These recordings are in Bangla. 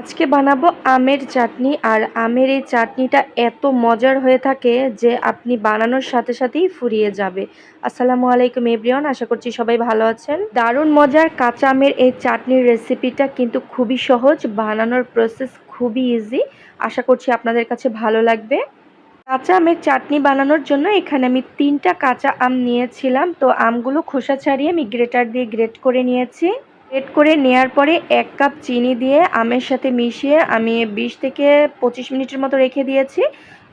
আজকে বানাবো আমের চাটনি, আর আমের এই চাটনিটা এত মজার হয়ে থাকে যে আপনি বানানোর সাথে সাথেই ফুরিয়ে যাবে। আসসালামু আলাইকুম এভরিওয়ান, আশা করছি সবাই ভালো আছেন। দারুণ মজার কাঁচা আমের এই চাটনির রেসিপিটা কিন্তু খুবই সহজ, বানানোর প্রসেস খুবই ইজি আশা করছি আপনাদের কাছে ভালো লাগবে। কাঁচা আমের চাটনি বানানোর জন্য এখানে আমি তিনটা কাঁচা আম নিয়েছিলাম, তো আমগুলো খোসা ছাড়িয়ে আমি গ্রেটার দিয়ে গ্রেট করে নিয়েছি। গ্রেট করে নেয়ার পরে এক কাপ চিনি দিয়ে আমের সাথে মিশিয়ে আমি বিশ থেকে পঁচিশ মিনিটের মতো রেখে দিয়েছি।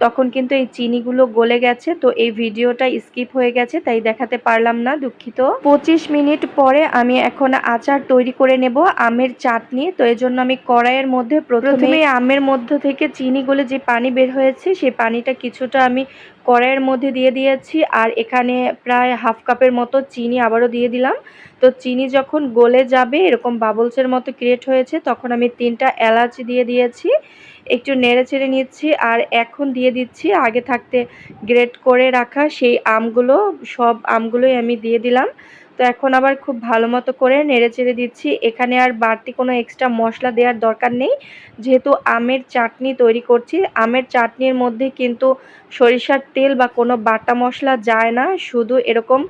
তখন কিন্তু এই চিনিগুলো গলে গেছে তো এই ভিডিওটা স্কিপ হয়ে গেছে তাই দেখাতে পারলাম না দুঃখিত। পঁচিশ মিনিট পরে আমি এখন আচার তৈরি করে নেব আমের চাটনি তো এই জন্য আমি কড়াইয়ের মধ্যে প্রথমে আমের মধ্য থেকে চিনি গলে যে পানি বের হয়েছে সেই পানিটা কিছুটা আমি কড়াইয়ের মধ্যে দিয়ে দিয়েছি আর এখানে প্রায় হাফ কাপের মতো চিনি আবারও দিয়ে দিলাম। তো চিনি যখন গলে যাবে, এরকম বাবলসের মতো ক্রিয়েট হয়েছে, তখন আমি তিনটা এলাচ দিয়ে দিয়েছি। একটু নেড়ে চেড়ে নিচ্ছি আর এখন দিয়ে দিচ্ছি আগে থাকতে গ্রেট করে রাখা সেই আমগুলো, সব আমগুলোই আমি দিয়ে দিলাম। তো এখন আবার খুব ভালো মতো করে নেড়ে চেড়ে দিচ্ছি। এখানে আর বাড়তি কোনো এক্সট্রা মশলা দেওয়ার দরকার নেই। যেহেতু আমের চাটনি তৈরি করছি, আমের চাটনির মধ্যে কিন্তু সরিষার তেল বা কোনো বাটা মশলা যায় না। শুধু এরকম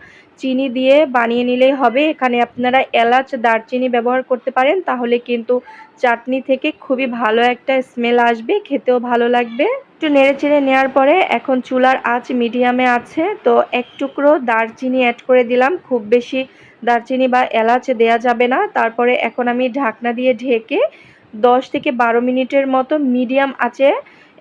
চিনি দিয়ে বানিয়ে নিলেই হবে। এখানে আপনারা এলাচ, দারচিনি ব্যবহার করতে পারেন, তাহলে কিন্তু চাটনি থেকে খুবই ভালো একটা স্মেল আসবে, খেতেও ভালো লাগবে। একটু নেড়ে চেড়ে নেওয়ার পরে এখন চুলার আঁচ মিডিয়ামে আছে, তো এক টুকরো দারচিনি অ্যাড করে দিলাম। খুব বেশি দারচিনি বা এলাচ দেয়া যাবে না। তারপরে এখন আমি ঢাকনা দিয়ে ঢেকে দশ থেকে বারো মিনিটের মতো মিডিয়াম আছে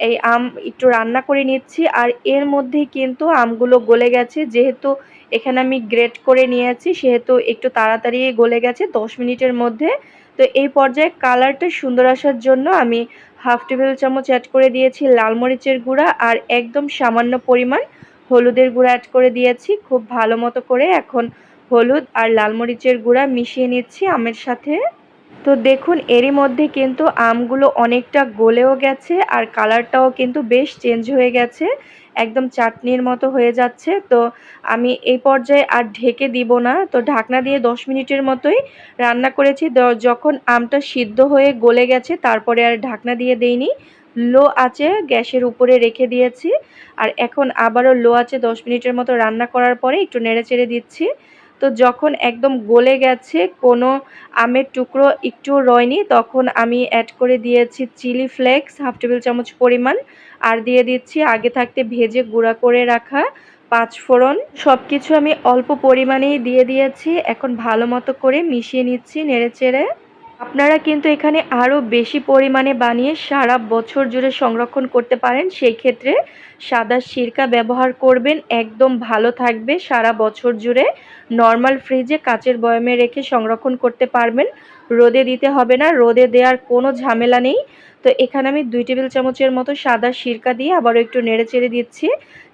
এই আম একটু রান্না করে নিচ্ছি। আর এর মধ্যেই কিন্তু আমগুলো গলে গেছে, যেহেতু এখানে আমি গ্রেট করে নিয়েছি, সেহেতু একটু তাড়াতাড়ি গলে গেছে, দশ মিনিটের মধ্যে। তো এই পর্যায়ে কালারটা সুন্দর আসার জন্য আমি হাফ টেবিল চামচ অ্যাড করে দিয়েছি লাল মরিচের গুঁড়া আর একদম সামান্য পরিমাণ হলুদের গুঁড়া অ্যাড করে দিয়েছি। খুব ভালো মতো করে এখন হলুদ আর লাল মরিচের গুঁড়া মিশিয়ে নিচ্ছি আমের সাথে। তো দেখুন, এরই মধ্যে কিন্তু আমগুলো অনেকটা গলেও গেছে আর কালারটাও কিন্তু বেশ চেঞ্জ হয়ে গেছে। একদম চাটনির মতো হয়ে যাচ্ছে। তো আমি এই পর্যায়ে আর ঢেকে দিব না। তো ঢাকনা দিয়ে দশ মিনিটের মতোই রান্না করেছি। যখন আমটা সিদ্ধ হয়ে গলে গেছে, তারপরে আর ঢাকনা দিয়ে দেইনি। লো আছে গ্যাসের উপরে রেখে দিয়েছি। আর এখন আবারও লো আছে দশ মিনিটের মতো রান্না করার পরে একটু নেড়ে চেড়ে দিচ্ছি। তো যখন একদম গলে গেছে, কোনো আমের টুকরো একটু রয়নি, তখন আমি অ্যাড করে দিয়েছি চিলি ফ্লেক্স হাফ টেবিল চামচ পরিমাণ, আর দিয়ে দিচ্ছি আগে থাকতে ভেজে গুঁড়া করে রাখা পাঁচ ফোড়ন। সব কিছু আমি অল্প পরিমাণেই দিয়ে দিয়েছি, এখন ভালো মতো করে মিশিয়ে নিচ্ছি নেড়ে চেড়ে। আপনারা কিন্তু এখানে আরও বেশি পরিমাণে বানিয়ে সারা বছর জুড়ে সংরক্ষণ করতে পারেন। সেই ক্ষেত্রে সাদা সিরকা ব্যবহার করবেন, একদম ভালো থাকবে সারা বছর জুড়ে। নর্মাল ফ্রিজে কাচের বয়মে রেখে সংরক্ষণ করতে পারবেন। রোদে দিতে হবে না, রোদে দেওয়ার কোনো ঝামেলা নেই। তো এখানে আমি দুই টেবিল চামচের মতো সাদা সিরকা দিয়ে আবারও একটু নেড়ে চেড়ে দিচ্ছি।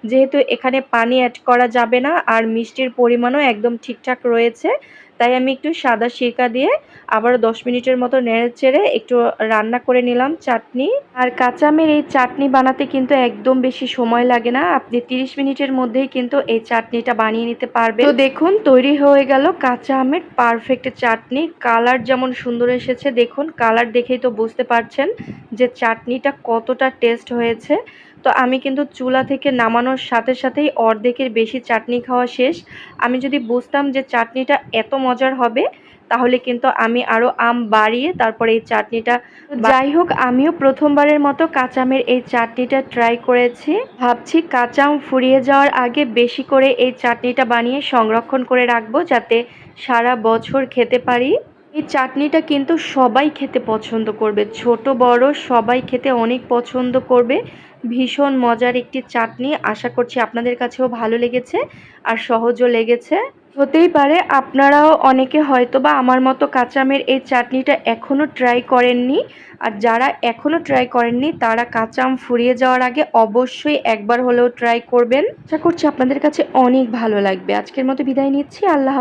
যেহেতু এখানে পানি অ্যাড করা যাবে না, আর মিষ্টির পরিমাণও একদম ঠিকঠাক রয়েছে। তাই আমি একটু সাদা সিরকা দিয়ে আবার দশ মিনিটের মতো নেড়ে চেড়ে একটু রান্না করে নিলাম চাটনি। আর কাঁচা আমের এই চাটনি বানাতে কিন্তু একদম বেশি সময় লাগে না। আপনি 30 মিনিটের মধ্যেই কিন্তু এই চাটনিটা বানিয়ে নিতে পারবেন। তো দেখুন, তৈরি হয়ে গেল কাঁচা আমের পারফেক্ট চাটনি। কালার যেমন সুন্দর এসেছে, দেখুন, কালার দেখেই তো বুঝতে পারছেন যে চাটনিটা কতটা টেস্ট হয়েছে। তো আমি কিন্তু চুলা থেকে নামানোর সাথে সাথেই অর্ধেকের বেশি চাটনি খাওয়া শেষ। আমি যদি বুঝতাম যে চাটনিটা এত মজার হবে, তাহলে কিন্তু আমি আরও আম বাড়িয়ে তারপরে এই চাটনিটা যাই হোক, আমিও প্রথমবারের মতো কাঁচামের এই চাটনিটা ট্রাই করেছি। ভাবছি কাঁচাম ফুরিয়ে যাওয়ার আগে বেশি করে এই চাটনিটা বানিয়ে সংরক্ষণ করে রাখব যাতে সারা বছর খেতে পারি। এই চাটনিটা কিন্তু সবাই খেতে পছন্দ করবে। ছোট, বড় সবাই খেতে অনেক পছন্দ করবে। ভীষণ মজার একটি চাটনি। আশা করছি আপনাদের কাছেও ভালো লেগেছে আর সহজও লেগেছে। হতেই পারে আপনারাও অনেকে হয়তো বা আমার মতো কাঁচামের এই চাটনিটা এখনও ট্রাই করেননি। আর যারা এখনও ট্রাই করেননি, তারা কাঁচাম ফুরিয়ে যাওয়ার আগে অবশ্যই একবার হলেও ট্রাই করবেন। আশা করছি আপনাদের কাছে অনেক ভালো লাগবে। আজকের মতো বিদায় নিচ্ছি। আল্লাহ